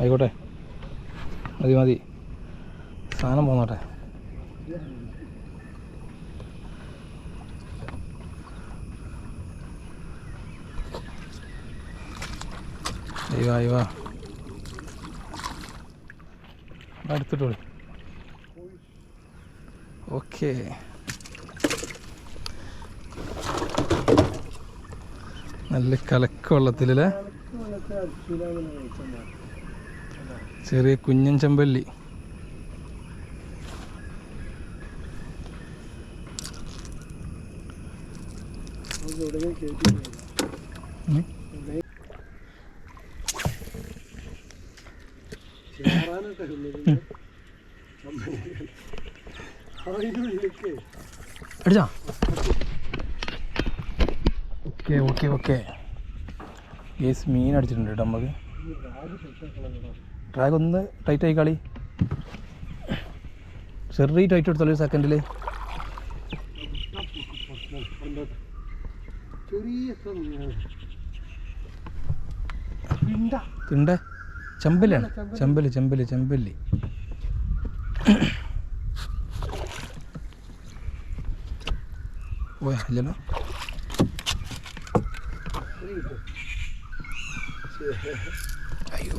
ആയിക്കോട്ടെ. മതി മതി. സാധനം പോന്നോട്ടെ. അയ്യോ അയ്യോ എടുത്തിട്ടോളി ഓക്കെ. നല്ല കലക്ക വെള്ളത്തിലല്ലേ ചെറിയ കുഞ്ഞൻ ചെമ്പല്ലി. അടിച്ചാ? Okay okay okay. യേസ് മീൻ അടിച്ചിട്ടുണ്ട് കേട്ടോ നമുക്ക് ഡ്രാഗ് ഒന്ന് ടൈറ്റ് ആയി കളി. ചെറിയ ടൈറ്റ് എടുത്തോളൂ സെക്കൻഡിൽ തിണ്ട. ചെമ്പല്ലാണ്. ചെമ്പൽ ചെമ്പൽ ചെമ്പല്ലി. ഓ ഇല്ലല്ലോ. അയ്യോ.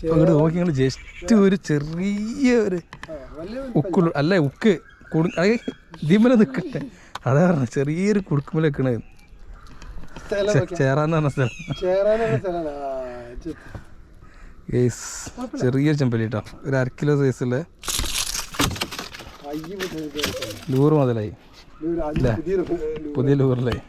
ഇപ്പൊ ഇങ്ങോട്ട് നോക്കി നിങ്ങൾ ജസ്റ്റ് ഒരു ചെറിയ ഒരു ഉക്ക് അല്ല ഉക്ക്. കുടു ഇതിമല നിൽക്കട്ടെ അതാ പറഞ്ഞ ചെറിയൊരു കുടുക്കുമല നിൽക്കണത് ചേറാന്ന് പറഞ്ഞ സ്ഥലം. ഗേസ് ചെറിയൊരു ചെമ്പലി കേട്ടോ ഒരു അര കിലോ സൈസുള്ള ലൂറ് മുതലായി? പുതിയ ലൂറിലായി.